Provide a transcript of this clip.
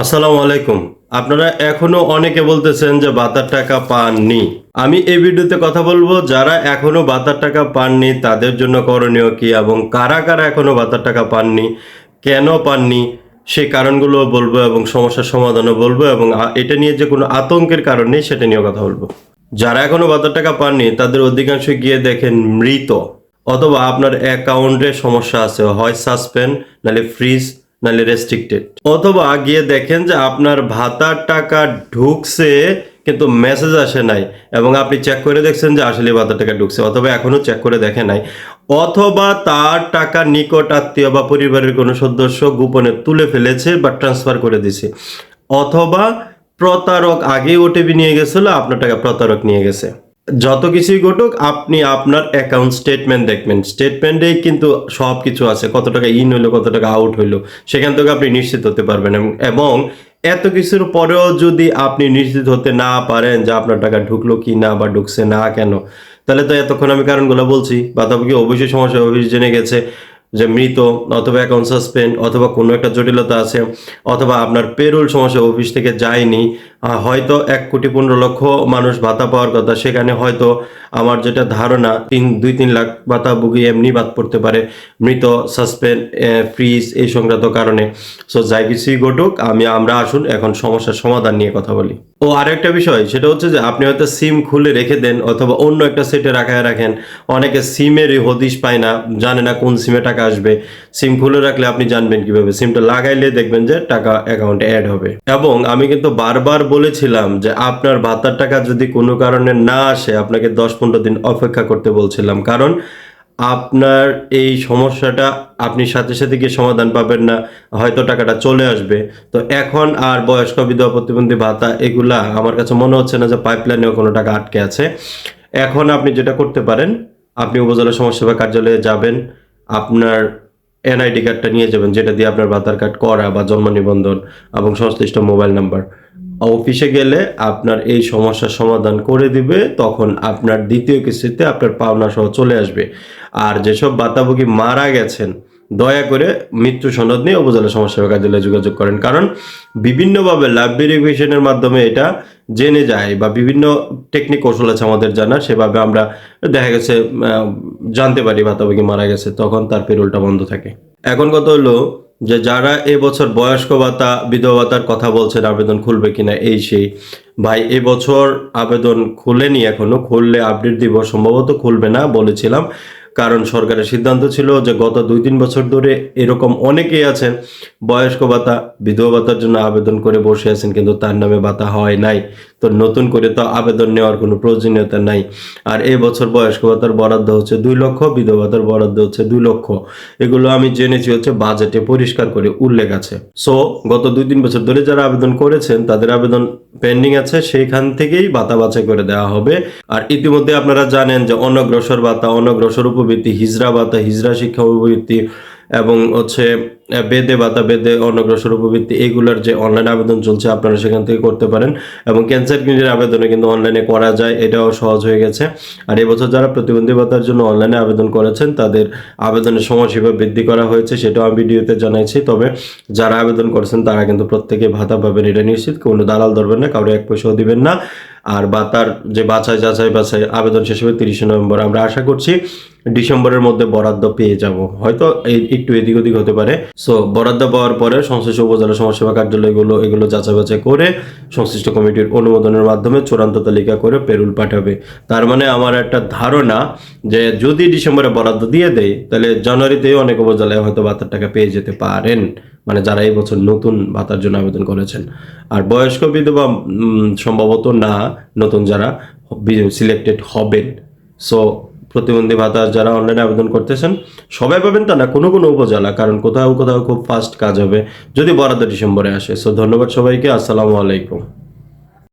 আসসালামু আলাইকুম। আপনারা এখনও অনেকে বলতেছেন যে ভাতার টাকা পাননি। আমি এই ভিডিওতে কথা বলব, যারা এখনও ভাতার টাকা পাননি, তাদের জন্য করণীয় কি এবং কারা কারা এখনও ভাতার টাকা পাননি, কেন পাননি, সেই কারণগুলো বলব এবং সমস্যার সমাধানও বলব এবং এটা নিয়ে যে কোনো আতঙ্কের কারণ নেই, সেটা নিয়েও কথা বলব। যারা এখনও ভাতার টাকা পাননি, তাদের অধিকাংশ গিয়ে দেখেন মৃত অথবা আপনার অ্যাকাউন্টে সমস্যা আছে, হয় সাসপেন্ড, নাহলে ফ্রিজ নাহলে রেস্ট্রিক্টেড অথবা গিয়ে দেখেন যে আপনার ভাতার টাকা ঢুকছে, কিন্তু মেসেজ আসে নাই এবং আপনি চেক করে দেখছেন যে আসলে ভাতার টাকা ঢুকছে, অথবা এখনও চেক করে দেখে নাই। অথবা তার টাকা নিকট আত্মীয় বা পরিবারের কোনো সদস্য গোপনে তুলে ফেলেছে বা ট্রান্সফার করে দিছে। অথবা প্রতারক আগেই ওটিপি নিয়ে গেছিল, আপনার টাকা প্রতারক নিয়ে গেছে। যত কিছুই ঘটুক, আপনি আপনার অ্যাকাউন্ট স্টেটমেন্ট দেখবেন। স্টেটমেন্টেই কিন্তু সব কিছু আছে। কত টাকা ইন হইল, কত টাকা আউট হইল, সেখান থেকে আপনি নিশ্চিত হতে পারবেন। এবং- এত কিছুর পরেও যদি আপনি নিশ্চিত হতে না পারেন যে আপনার টাকা ঢুকলো কি না বা ঢুকছে না কেন, তাহলে তো এতক্ষণ আমি কারণগুলো বলছি। বাতাবকি অবশ্যই সমস্যা অফিস জেনে গেছে যে মৃত অথবা অ্যাকাউন্ট সাসপেন্ড অথবা কোনো একটা জটিলতা আছে, অথবা আপনার পেরোল সমস্যা অফিস থেকে যায়নি হয়তো এক কোটি পনেরো লক্ষ মানুষ ভাতা পাওয়ার কথা। সেখানে হয়তো আমার যেটা ধারণা, তিন, দুই, তিন লাখ ভাতা ভাতাভোগী এমনি বাদ পড়তে পারে। মৃত সাসপেন্ড ফ্রিজ এই সংক্রান্ত কারণে। সো যাই কিছুই ঘটুক, আমি, আমরা আসুন, এখন সমস্যার সমাধান নিয়ে কথা বলি। ও, আরেকটা বিষয়, সেটা হচ্ছে যে আপনি হয়তো সিম খুলে রেখে দেন অথবা অন্য একটা সেটে রাখায় রাখেন। অনেকে সিমেরই হদিশ পায় না, জানে না কোন সিমে টাকা আসবে। সিম খুলে রাখলে আপনি জানবেন কীভাবে। সিমটা লাগাইলে দেখবেন যে টাকা অ্যাকাউন্টে অ্যাড হবে। এবং আমি কিন্তু বারবার বলেছিলাম যে আপনার ভাতার টাকা যদি কোনো কারণে না আসে, আপনাকে দশ পনেরো দিন অপেক্ষা করতে বলছিলাম। কারণ আপনার এই সমস্যাটা আপনি সাথে সাথে গিয়ে সমাধান পাবেন না, হয়তো টাকাটা চলে আসবে। তো এখন আর বয়স্ক বিধবা প্রতিবন্ধী ভাতা এগুলা আমার কাছে মনে হচ্ছে না যে পাইপলাইনেও কোনো টাকা আটকে আছে। এখন আপনি যেটা করতে পারেন, আপনি উপজেলা সমাজসেবা কার্যালয়ে যাবেন, আপনার এনআইডি কার্ডটা নিয়ে যাবেন, যেটা দিয়ে আপনার ভাতার কার্ড, করা বা জন্ম নিবন্ধন এবং সংশ্লিষ্ট মোবাইল নাম্বার। অফিসে গেলে আপনার এই সমস্যার সমাধান করে দিবে, তখন আপনার দ্বিতীয় কিস্তিতে আপনার পাওনা সহ চলে আসবে। আর যেসব বাতাভোগী মারা গেছেন, দয়া করে মৃত্যু সনদ নিয়ে উপজেলা সমাজসেবা কার্যালয়ে যোগাযোগ করেন। কারণ বিভিন্নভাবে লাভ ভেরিফিকেশনের মাধ্যমে এটা জেনে যায় বা বিভিন্ন টেকনিক কৌশল আছে আমাদের জানা, সেভাবে আমরা দেখা গেছে জানতে পারি বাতাভোগী মারা গেছে, তখন তার পেরোলটা বন্ধ থাকে। এখন কথা হলো যে যারা এবছর বয়স্ক ভাতা, বিধবা ভাতার কথা বলছেন, আবেদন খুলবে কিনা, এই সেই। ভাই এবছর আবেদন খুলেনি এখনও, খুললে আপডেট দিব, সম্ভবত খুলবে না বলেছিলাম। কারণ সরকারের সিদ্ধান্ত ছিল যে গত দুই তিন বছর ধরে এরকম অনেকেই আছেন, বয়স্ক ভাতা, বিধবা ভাতার জন্য আবেদন করে বসে আছেন, কিন্তু তার নামে ভাতা হয় নাই। তো নতুন করে তো আবেদন নেওয়ার কোনো প্রয়োজনীয়তা নাই। আর এ বছর বয়স্ক ভাতার বরাদ্দ হচ্ছে দুই লক্ষ, বিধবা ভাতার বরাদ্দ হচ্ছে দুই লক্ষ। এগুলো আমি জেনেছি হচ্ছে বাজেটে পরিষ্কার করে উল্লেখ আছে। সো, গত দুই তিন বছর ধরে যারা আবেদন করেছেন, তাদের আবেদন পেন্ডিং আছে, সেইখান থেকেই ভাতা বাছাই করে দেওয়া হবে। আর ইতিমধ্যে আপনারা জানেন যে অনগ্রসর ভাতা, অনগ্রসর উপবৃত্তি হিজরা ভাতা হিজরা শিক্ষা উপবৃত্তি এবং হচ্ছে বেদে ভাতা বেদে অনগ্রসর উপবৃত্তি এগুলোর যে অনলাইন আবেদন চলছে, আপনারা সেখান থেকে করতে পারেন। এবং ক্যান্সার ক্লিনিকের আবেদনে কিন্তু অনলাইনে করা যায়, এটাও সহজ হয়ে গেছে। আর এবছর যারা প্রতিবন্ধী ভাতার জন্য অনলাইনে আবেদন করেছেন, তাদের আবেদনের সময়সীমা বৃদ্ধি করা হয়েছে, সেটাও আমি ভিডিওতে জানাইছি। তবে যারা আবেদন করেছেন, তারা কিন্তু প্রত্যেকে ভাতা পাবেন, এটা নিশ্চিত। কোনো দালাল ধরবেন না কারও এক পয়সাও দিবেন না। আর ভাতার যে বাছাই যাচাই বাছাই আবেদন শেষ হবে তিরিশে নভেম্বর। আমরা আশা করছি ডিসেম্বরের মধ্যে বরাদ্দ পেয়ে যাব। হয়তো একটু এদিক ওদিক হতে পারে। সো বরাদ্দ পাওয়ার পরে সংশ্লিষ্ট উপজেলা সমাজসেবা কার্যালয়গুলো এগুলো যাচাই বাছাই করে সংশ্লিষ্ট কমিটির অনুমোদনের মাধ্যমে চূড়ান্ত তালিকা করে পেরুল পাঠাবে। তার মানে আমার একটা ধারণা যে যদি ডিসেম্বরে বরাদ্দ দিয়ে দেয়, তাহলে জানুয়ারিতেই অনেক উপজেলায় হয়তো ভাতার টাকা পেয়ে যেতে পারেন। মানে যারা এই বছর নতুন ভাতার জন্য আবেদন করেছেন। আর বয়স্ক বিধবা সম্ভবত না, নতুন যারা সিলেক্টেড হবেন। সো প্রতিবন্ধী ভাতা যারা অনলাইনে আবেদন করতেছেন, সবাই পাবেন তা না, কোনো কোনো উপজেলা, কারণ কোথাও কোথাও খুব ফাস্ট কাজ হবে, যদি বরাদ্দ ডিসেম্বরে আসে। সো ধন্যবাদ সবাইকে, আসসালামু আলাইকুম।